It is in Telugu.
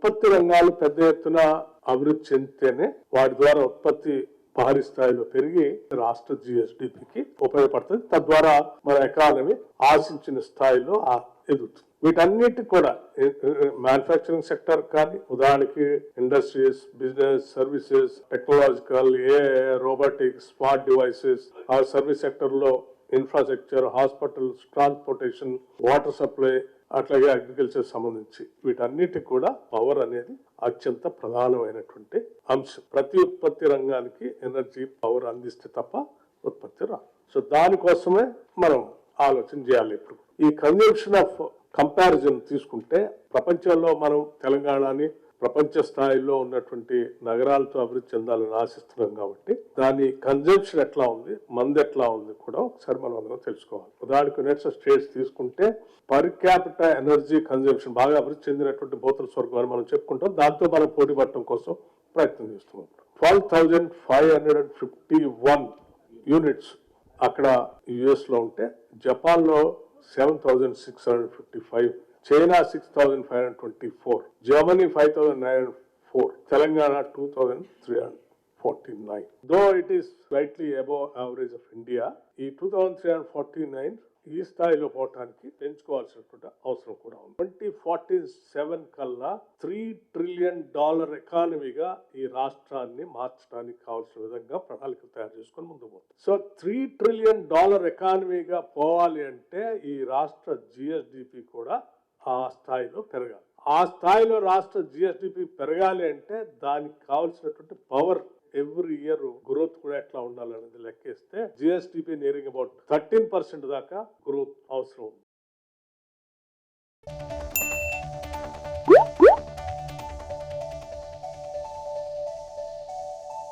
ఉత్పత్తి రంగాలు పెద్ద ఎత్తున అభివృద్ధి చెందితేనే వాటి ద్వారా ఉత్పత్తి భారీ స్థాయిలో పెరిగి రాష్ట్ర జిఎస్డిపికి ఉపయోగపడుతుంది. తద్వారా మన ఎకానమీ ఆశించిన స్థాయిలో ఎదుగుతుంది. వీటన్నిటి కూడా మ్యానుఫ్యాక్చరింగ్ సెక్టర్ కానీ ఉదాహరణకి ఇండస్ట్రీస్ బిజినెస్ సర్వీసెస్ టెక్నాలజికల్ ఏ రోబోటిక్స్ స్మార్ట్ డివైసెస్ ఆ సర్వీస్ సెక్టర్లో infrastructure hospitals transportation water supply అట్లాగే అగ్రికల్చర్ సంబంధించి వీటన్నిటికి కూడా పవర్ అనేది అత్యంత ప్రధానమైనటువంటి అంశం. ప్రతి ఉత్పత్తి రంగానికి ఎనర్జీ పవర్ అందిస్తే తప్ప ఉత్పత్తి రాదు. సో దానికోసమే మనం ఆలోచన చేయాలి ఇప్పుడు. ఈ కన్జంప్షన్ ఆఫ్ కంపారిజన్ తీసుకుంటే ప్రపంచంలో మనం తెలంగాణని ప్రపంచ స్థాయిలో ఉన్నటువంటి నగరాలతో అభివృద్ధి చెందాలని ఆశిస్తున్నాం కాబట్టి దాని కన్జంప్షన్ ఎట్లా ఉంది మంది ఎట్లా ఉంది కూడా ఒకసారి మనం అందరం తెలుసుకోవాలి. ఉదాహరణకు యునైటెడ్ స్టేట్స్ తీసుకుంటే పర్ క్యాపిటల్ ఎనర్జీ కన్జంప్షన్ బాగా అభివృద్ధి చెందినటువంటి భూతల స్వర్గం అని మనం చెప్పుకుంటాం. దాంతో మనం పోటీ పడటం కోసం ప్రయత్నం చేస్తున్నాం. Twelve thousand five hundred and fifty one units అక్కడ యుఎస్లో ఉంటే జపాన్లో seven thousand six hundred fifty five China six thousand five hundred twenty four Germany five thousand nine hundred four Telangana two thousand three hundred forty nine. Though it is slightly above average of India ఈ two thousand three hundred forty nine ఈ స్థాయిలో పోవటానికి పెంచుకోవాల్సినటువంటి అవసరం కూడా ఉంది. ట్వంటీ ఫార్టీ సెవెన్ కల్లా త్రీ ట్రిలియన్ డాలర్ ఎకానమీగా ఈ రాష్ట్రాన్ని మార్చడానికి కావాల్సిన విధంగా ప్రణాళిక తయారు చేసుకొని ముందుకు పోతుంది. సో త్రీ ట్రిలియన్ డాలర్ ఎకానమీగా పోవాలి అంటే ఈ రాష్ట్ర జిఎస్డిపి కూడా ఆ స్థాయిలో పెరగాలి. ఆ స్థాయిలో రాష్ట్ర జిఎస్డిపి పెరగాలి అంటే దానికి కావాల్సినటువంటి పవర్ ఎవ్రీ ఇయర్ గ్రోత్ కూడా ఎట్లా ఉండాలనేది లెక్కేస్తే GSDP nearing about thirteen percent దాకా గ్రోత్ అవసరం ఉంది.